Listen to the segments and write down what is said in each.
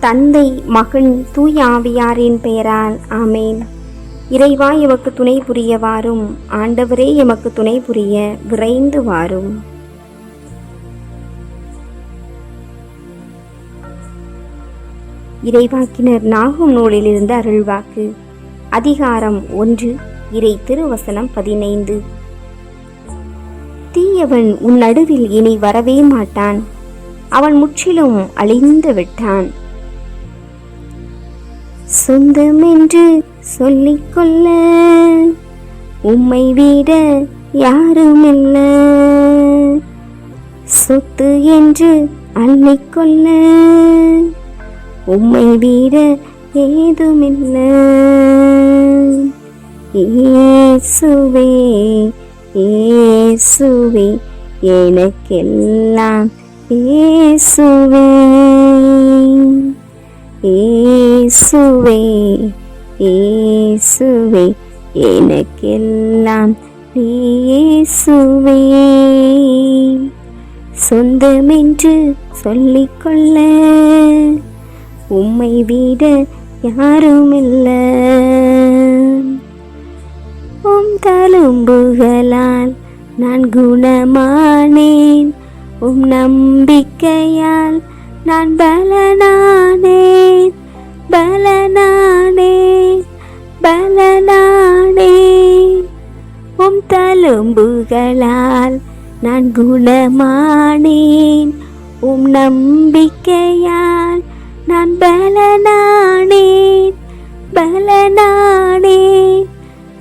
தந்தை மகன் தூய் ஆவியாரின் பெயரால் ஆமேன். இறைவா எமக்கு துணை புரிய வாரும். ஆண்டவரே எமக்கு துணை புரிய விரைந்து வாரும். இறைவாக்கினர் நாகும் நூலிலிருந்து அருள்வாக்கு. அதிகாரம் ஒன்று இறை திருவசனம் பதினைந்து. தீயவன் உன் நடுவில் இனி வரவே மாட்டான். அவன் முற்றிலும் அழிந்து விட்டான். சொந்தம் என்று சொல்லிக்கொள்ள உம்மை விட யாரும் இல்ல சொத்து என்று அள்ளிக்கொள்ள உம்மை விட ஏதுமில்ல. ஏசுவே ஏசுவே எனக்கெல்லாம் ஏசுவே ஏசுவே ஏசுவே எனக்கெல்லாம் இயேசுவே. சொந்தமென்று சொல்லிக்கொள்ள உம்மை விட யாருமில்ல. உம் தழும்புகளால் நான் குணமானேன். உம் நம்பிக்கையால் நான் பலனா தழும்புகளால் நான் குணமானேன். உம் நம்பிக்கையால் நான் பலனானேன். பலனானேன்.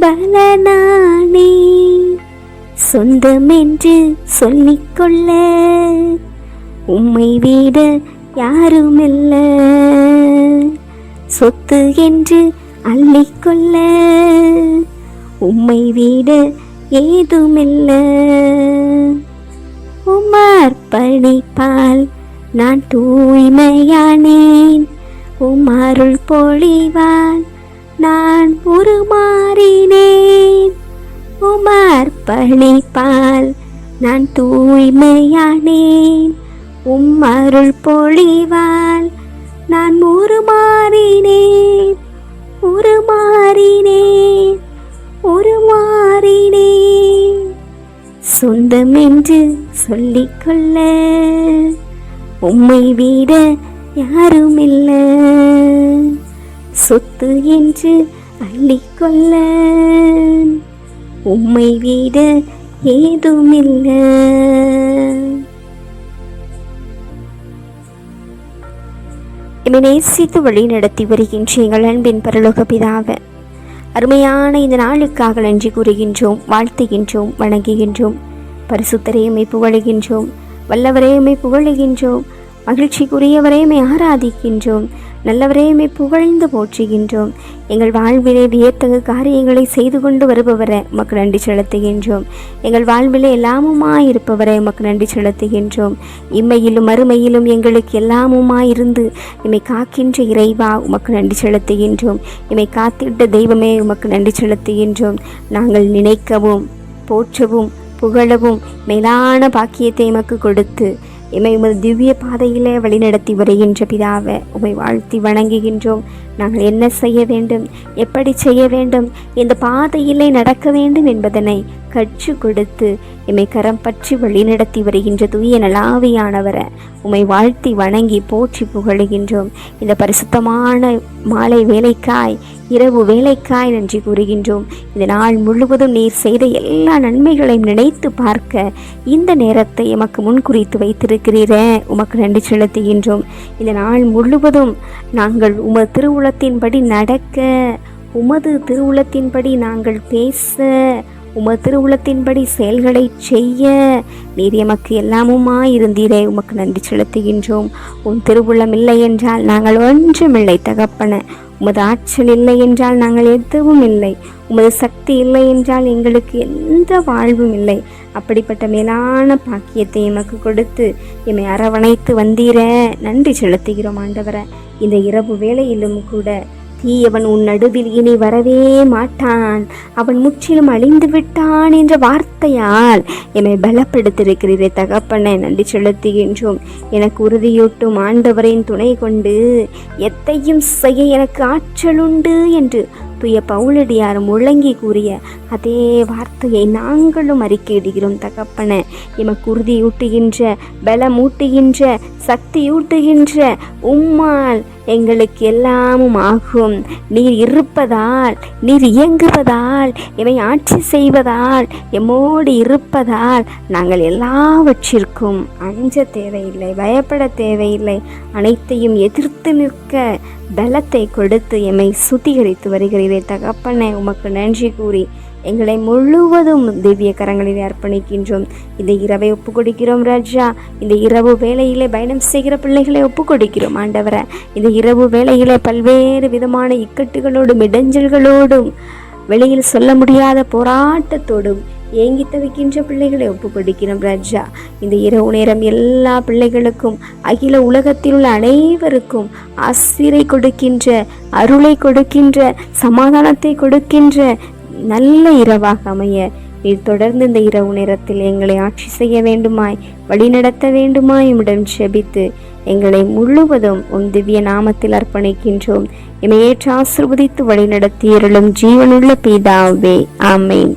பலனானேன். சொந்தமென்று சொல்லிக்கொள்ள உம்மை விட யாருமில்ல. சொத்து என்று அள்ளிக்கொள்ள உம்மை விட ஏதுமில்ல. உமார் படிப்பால் நான் தூய்மையானேன். உமாருள் பொழிவால் நான் உருமாறினேன். உமார் பணிப்பால் நான் தூய்மையானேன். உம்மருள் பொழிவால் நான் உருமாறினேன். உருமாறினேன். உருமாறினேன். சொந்தம் என்று சொல்லிக்கொள்ள. உம்மை விட யாருமில்ல. சொத்து என்று அள்ளிக்கொள்ள. உம்மை விட ஏதுமில்லை. என்னை நேசித்து வழி நடத்தி வருகின்ற எங்கள் அன்பின் பரலோக பிதாவே அருமையான இந்த நாளுக்காக நன்றி கூறுகின்றோம் வாழ்த்துகின்றோம் வணங்குகின்றோம். பரிசுத்தரையுமை புகழுகின்றோம். வல்லவரையுமை புகழுகின்றோம். மகிழ்ச்சிக்குரியவரையுமை ஆராதிக்கின்றோம். நல்லவரையுமே புகழ்ந்து போற்றுகின்றோம். எங்கள் வாழ்விலே வியத்தகு காரியங்களை செய்து கொண்டு வருபவரை உமக்கு நன்றி செலுத்துகின்றோம். எங்கள் வாழ்விலே எல்லாமுமாய் இருப்பவரை உமக்கு நன்றி செலுத்துகின்றோம். இம்மையிலும் மறுமையிலும் எங்களுக்கு எல்லாமுமாய் இருந்து இமை காக்கின்ற இறைவா உமக்கு நன்றி செலுத்துகின்றோம். இமை காத்திட்ட தெய்வமே உமக்கு நன்றி செலுத்துகின்றோம். நாங்கள் நினைக்கவும் போற்றவும் புகழவும் மேலான பாக்கியத்தை எமக்கு கொடுத்து எம்மை உமது திவ்ய பாதையிலே வழிநடத்தி வருகின்ற பிதாவை உமை வாழ்த்தி வணங்குகின்றோம். நாங்கள் என்ன செய்ய வேண்டும்? எப்படி செய்ய வேண்டும்? இந்த பாதையிலே நடக்க வேண்டும் என்பதனை கற்றுக் கொடுத்து எம்மை கரம் பற்றி வழிநடத்தி வருகின்ற தூய நலாவியானவரை உமை வாழ்த்தி வணங்கி போற்றி புகழுகின்றோம். இந்த பரிசுத்தமான மாலை வேலைக்காய் இரவு வேலைக்காய் நன்றி கூறுகின்றோம். இந்த நாள் முழுவதும் நீர் செய்த எல்லா நன்மைகளையும் நினைத்து பார்க்க இந்த நேரத்தை எமக்கு முன்குறித்து வைத்திருக்கிறீரே. உமக்கு நன்றி செலுத்துகின்றோம். இந்த நாள் முழுவதும் நாங்கள் உமது திருவுளத்தின்படி நடக்க உமது திருவுளத்தின்படி நாங்கள் பேச உமது திருவுளத்தின்படி செயல்களை செய்ய நீர் எமக்கு எல்லாமுமா இருந்தீரே உமக்கு நன்றி செலுத்துகின்றோம். உன் திருவுள்ளம் இல்லை என்றால் நாங்கள் ஒன்றுமில்லை தகப்பன. உமது ஆற்றல் இல்லை என்றால் நாங்கள் எதுவும் இல்லை உமது சக்தி இல்லை என்றால் எங்களுக்கு எந்த வாழ்வும் இல்லை அப்படிப்பட்ட மேலான பாக்கியத்தை எமக்கு கொடுத்து எம்மை அரவணைத்து வந்தீர. நன்றி செலுத்துகிறோம் ஆண்டவரை. இந்த இரவு வேளையிலும் கூட தீயவன் உன் நடுவில் இனி வரவே மாட்டான். அவன் முற்றிலும் அழிந்து விட்டான் என்ற வார்த்தையால் என்னை பலப்படுத்திருக்கிறீரே தகப்பனை நன்றி செலுத்துகின்றோம். எனக்கு உறுதியூட்டும் ஆண்டவரின் துணை கொண்டு எத்தையும் செய்ய எனக்கு ஆற்றலுண்டு என்று துய பவுலடியார் முழங்கி கூறிய அதே வார்த்தையை நாங்களும் அறிக்கையிடுகிறோம் தகப்பன. எமக்கு உறுதியூட்டுகின்ற பலமூட்டுகின்ற சக்தியூட்டுகின்ற உம்மால் எங்களுக்கு எல்லாமும் ஆகும். நீர் இருப்பதால் நீர் இயங்குவதால் எமை ஆட்சி செய்வதால் எம்மோடு இருப்பதால் நாங்கள் எல்லாவற்றிற்கும் அஞ்ச தேவையில்லை பயப்பட தேவையில்லை. அனைத்தையும் எதிர்த்து நிற்க பலத்தை கொடுத்து எம்மை சுத்திகரித்து வருகிறீரே. தகப்பனை உமக்கு நன்றி கூறி எங்களை முழுவதும் திவ்ய கரங்களில் அர்ப்பணிக்கின்றோம். இந்த இரவை ஒப்பு கொடுக்கிறோம் ராஜா. இந்த இரவு வேலையிலே பயணம் செய்கிற பிள்ளைகளை ஒப்பு கொடுக்கிறோம் ஆண்டவரை. இந்த இரவு வேலையிலே பல்வேறு விதமான இக்கட்டுகளோடும் இடைஞ்சல்களோடும் வெளியில் சொல்ல முடியாத போராட்டத்தோடும் ஏங்கி தவிக்கின்ற பிள்ளைகளை ஒப்பு கொடுக்கிறோம் ராஜா இந்த இரவு நேரம் எல்லா பிள்ளைகளுக்கும் அகில உலகத்தில் உள்ள அனைவருக்கும் ஆசிரை கொடுக்கின்ற அருளை கொடுக்கின்ற சமாதானத்தை கொடுக்கின்ற நல்ல இரவாக அமைய. நீர் தொடர்ந்து இந்த இரவு நேரத்தில் எங்களை ஆட்சி செய்ய வேண்டுமாய் வழிநடத்த வேண்டுமாய் உம்மிடம் செபித்து எங்களை முழுவதும் உன் திவ்ய நாமத்தில் அர்ப்பணிக்கின்றோம். இமையேற்று ஆசிர்வதித்து வழிநடத்தி இருளும் ஜீவனுள்ள பீதாவே. ஆமேன்.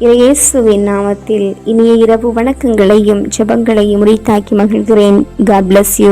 இயேசுவின் நாமத்தில் இனிய இரவு வணக்கங்களையும் ஜெபங்களையும் உரித்தாக்கி மகிழ்கிறேன். God bless you